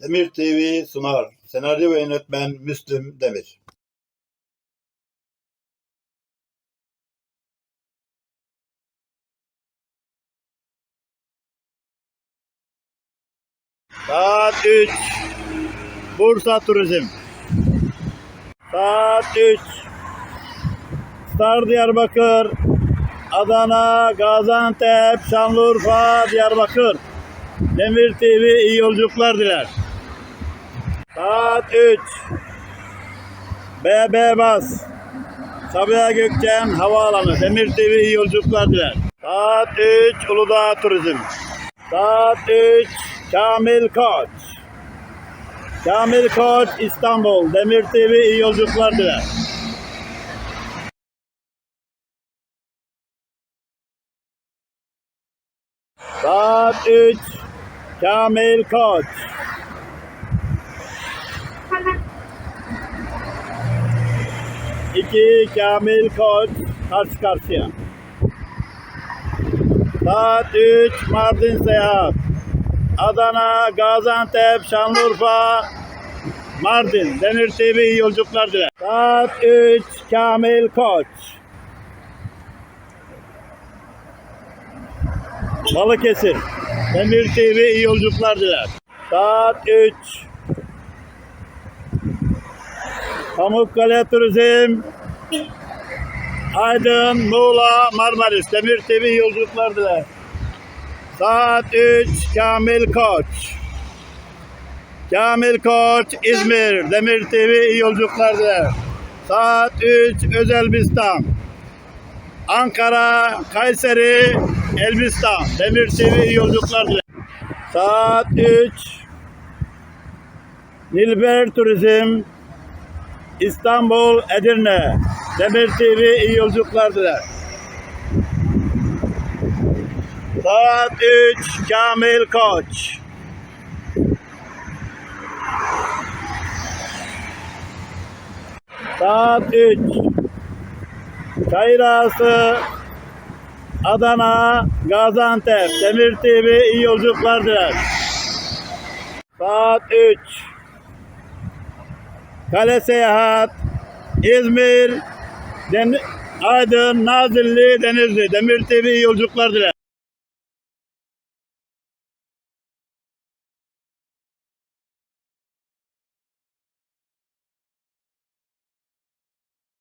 Demir TV sunar. Senaryo ve yönetmen Müslüm Demir. Saat 3. Bursa Turizm. Saat 3. Star Diyarbakır. Adana, Gaziantep, Şanlıurfa, Diyarbakır. Demir TV iyi yolculuklar diler. Saat 3. BB Bas. Sabiha Gökçen Havaalanı. Demir TV iyi yolculuklar diler. Saat 3. Uludağ Turizm. Saat 3. Kamil Koç. Kamil Koç İstanbul. Demir TV iyi yolculuklar diler. Saat 3. Kamil Koç. İki Kamil Koç karşı karşıya. Saat 3 Mardin Seyahat. Adana, Gaziantep, Şanlıurfa, Mardin. Demir TV yolculuklar diler. Saat 3 Kamil Koç. Balıkesir. Demir TV iyi yolculuklar diler. Saat 3. Pamukkale Turizm. Aydın, Muğla, Marmaris. Demir TV iyi yolculuklar diler. Saat 3 Kamil Koç. Kamil Koç İzmir. Demir TV iyi yolculuklar diler. Saat 3 Özelbistan. Ankara, Kayseri, Elbistan. Demir TV iyi yolculuklar diler. Saat 3 Nilber Turizm İstanbul, Edirne. Demir TV iyi yolculuklar diler. Saat 3 Kamil Koç. Saat 3 Çayırağası Adana, Gaziantep. Demir TV iyi yolculuklar diler. Saat 3 Kale Seyahat İzmir Dem Aydın, Nazilli, Denizli. Demir TV iyi yolculuklar diler.